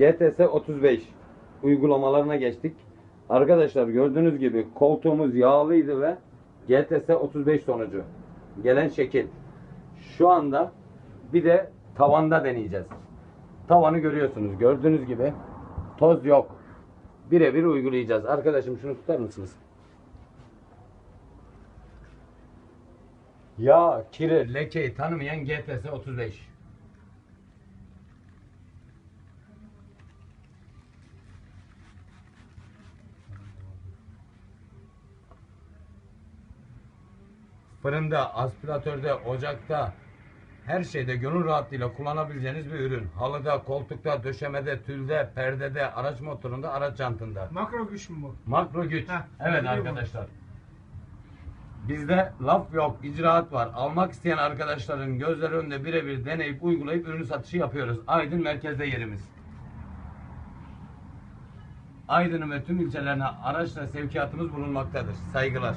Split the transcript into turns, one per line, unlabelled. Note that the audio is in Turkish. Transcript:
GTS 35 uygulamalarına geçtik. Arkadaşlar gördüğünüz gibi koltuğumuz yağlıydı ve GTS 35 sonucu gelen şekil. Şu anda bir de tavanda deneyeceğiz. Tavanı görüyorsunuz. Gördüğünüz gibi toz yok. Birebir uygulayacağız. Arkadaşım şunu tutar mısınız? Yağ, kiri, lekeyi tanımayan GTS 35. Fırında, aspiratörde, ocakta, her şeyde gönül rahatlığıyla kullanabileceğiniz bir ürün. Halıda, koltukta, döşemede, tülde, perdede, araç motorunda, araç jantında.
Makro güç mü bu?
Makro güç.
Heh,
evet arkadaşlar. Bizde laf yok, icraat var. Almak isteyen arkadaşların gözleri önünde birebir deneyip uygulayıp ürün satışı yapıyoruz. Aydın merkezde yerimiz. Aydın'ın ve tüm ilçelerine araçla sevkiyatımız bulunmaktadır. Saygılar.